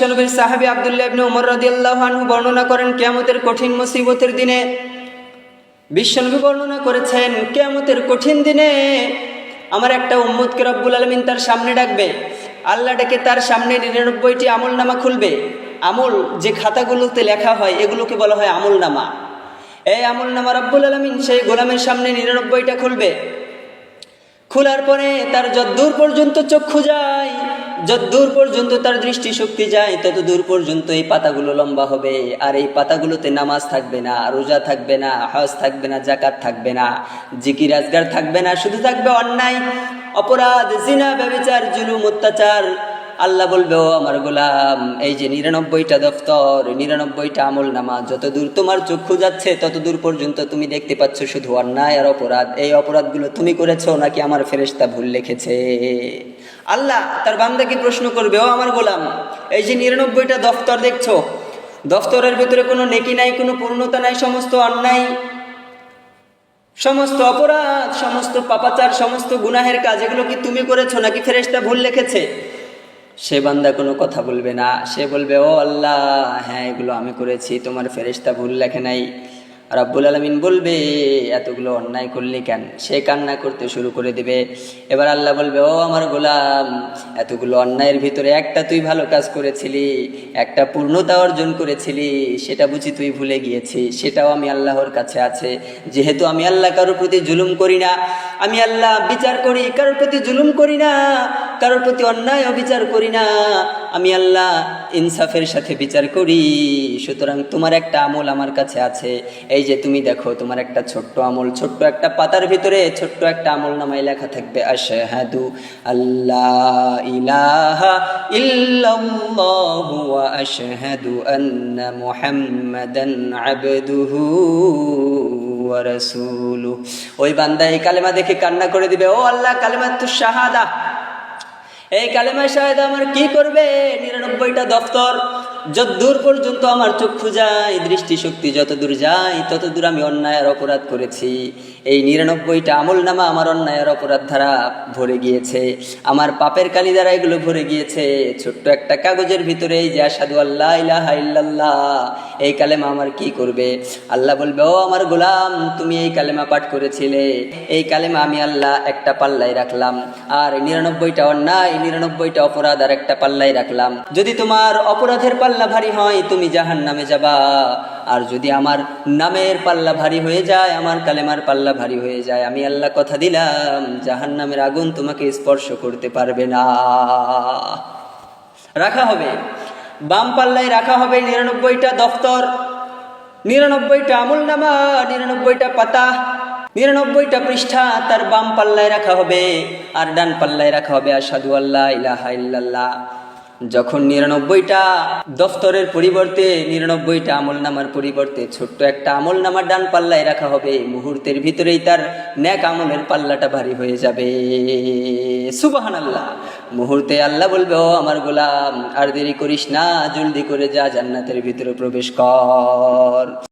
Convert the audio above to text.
বিশ্বনবীর সাহাবী আব্দুল্লাহ উমর রাদিয়াল্লাহু বর্ণনা করেন, কিয়ামতের কঠিন মুসিবতের দিনে। বিশ্বনবী বর্ণনা করেছেন, কিয়ামতের কঠিন দিনে আমার একটা উম্মতকে রব্বুল আলমিন তার সামনে ডাকবে। আল্লাহ ডেকে তার সামনে নিরানব্বইটি আমল নামা খুলবে। আমল যে খাতাগুলোতে লেখা হয়, এগুলোকে বলা হয় আমল নামা এই আমল নামা রব্বুল আলমিন সেই গোলামের সামনে নিরানব্বইটা খুলবে। খোলার পরে তার যদ্দূর পর্যন্ত চক্ষু যায়। যদ্দূর পর্যন্ত তার দৃষ্টি শক্তি যায় তত দূর পর্যন্ত এই পাতাগুলো লম্বা হবে। আর এই পাতাগুলোতে নামাজ থাকবে না, রোজা থাকবে না, হজ থাকবে না জাকাত থাকবে না জিকি রাজগার থাকবে না, শুধু থাকবে অন্যায়, অপরাধ, জিনা ব্যবচার জুলুম, অত্যাচার আল্লাহ বলবে, ও আমার গোলাম, এই যে নিরানব্বইটা দফতর, নিরানব্বইটা আমল নামা যত দূর তোমার চক্ষু যাচ্ছে, তত দূর পর্যন্ত তুমি দেখতে পাচ্ছ শুধু অন্যায় আর অপরাধ। এই অপরাধগুলো তুমি করেছ নাকি আমার ফেরেশতা ভুল লিখেছে? আল্লাহ তার বান্দাকে প্রশ্ন করবে, ও আমার গোলাম, এই যে নিরানব্বইটা দফতর দেখছ, দফতরের ভিতরে কোনো নেকি নাই, কোনো পূর্ণতা নাই, সমস্ত অন্যায়, সমস্ত অপরাধ, সমস্ত পাপাচার, সমস্ত গুনাহের কাজ, এগুলো কি তুমি করেছ নাকি ফেরেশতা ভুল লিখেছে? সে বান্দা কোনো কথা বলবে না। সে বলবে, ও আল্লাহ হ্যাঁ এগুলো আমি করেছি, তোমার ফেরেশতা ভুল লেখে নাই। রাব্বুল আলমিন বলবে, এতগুলো অন্যায় করলি কেন? সে কান্না করতে শুরু করে দেবে। এবার আল্লাহ বলবে, ও আমার গোলাম, এতগুলো অন্যায়ের ভিতরে একটা তুই ভালো কাজ করেছিলি, একটা পূর্ণতা অর্জন করেছিলি, সেটা বুঝি তুই ভুলে গিয়েছিস, সেটাও আমি আল্লাহর কাছে আছে। যেহেতু আমি আল্লাহ কারোর প্রতি জুলুম করি না, আমি আল্লাহ বিচার করি, কারোর প্রতি জুলুম করি না কারোর প্রতি অন্যায় অবিচার করি না। আমি আল্লাহ ইনসাফের সাথে বিচার করি। সুতরাং তোমার একটা আমল আমার কাছে আছে। এই যে তুমি দেখো, তোমার একটা ছোট্ট আমল, ছোট্ট একটা পাতার ভিতরে ছোট্ট একটা আমল নামায় লেখা থাকবে, আশহাদু আল্লাহ ইলাহা ইল্লাল্লাহু ওয়া আশহাদু আন্না মুহাম্মাদান আবদুহু ওয়া ওই বান্দা এই কালেমা দেখে কান্না করে দিবে, ও আল্লাহ কালেমাতু শাহাদা। এই কালেমা শাহেদ আমার কি করবে? নিরানব্বইটা দফতর। যত দূর পর্যন্ত আমার চক্ষু যায় দৃষ্টিশক্তি যত দূর যায়, তত দূর আমি অন্যায়ের অপরাধ করেছি। এই নিরানব্বইটা আমল নামা আমার অন্যায়ের অপরাধ দ্বারা ভরে গিয়েছে। আমার পাপের কালি দ্বারা এগুলো ভরে গিয়েছে। ছোট্ট একটা কাগজের ভিতরে যে আসাদু আল্লাহ ইলাহা এই কালেমা আমার কি করবে? আল্লাহ বলবে, ও আমার গোলাম, তুমি এই কালেমা পাঠ করেছিলে। এই কালেমা আমি আল্লাহ একটা পাল্লায় রাখলাম। আর নিরানব্বইটা অন্যায়, নিরানব্বইটা অপরাধ আর একটা পাল্লায় রাখলাম। যদি তোমার অপরাধের পাল্লা ভারী হয়, তুমি জাহান নামে যাবা। আর যদি আমার নামের পাল্লা ভারী হয়ে যায়, আমার কালেমার পাল্লা ভারী হয়ে যায়, আমি আল্লাহ কথা দিলাম জাহান নামের আগুন তোমাকে স্পর্শ করতে পারবে না। রাখা হবে। বাম পাল্লায় রাখা হবে নিরানব্বইটা দফতর, নিরানব্বইটা আমল নামা নিরানব্বইটা পাতা, নিরানব্বইটা পৃষ্ঠা তার বাম পাল্লায় রাখা হবে আর ডান পাল্লায় রাখা হবে আর সাধু আল্লাহ ইলাহা ইল্লাল্লাহ। যখন নিরানব্বইটা দফতরের পরিবর্তে, নিরানব্বইটা আমল নামার পরিবর্তে ছোট্ট একটা আমল নামার ডান পাল্লায় রাখা হবে মুহূর্তের ভিতরেই তার ন্যাক আমলের পাল্লাটা ভারী হয়ে যাবে। সুবাহান আল্লাহ মুহূর্তে আল্লাহ বলবে, ও আমার গোলাম, আর দেরি করিস না, জলদি করে যা, জান্নাতের ভিতরে প্রবেশ কর।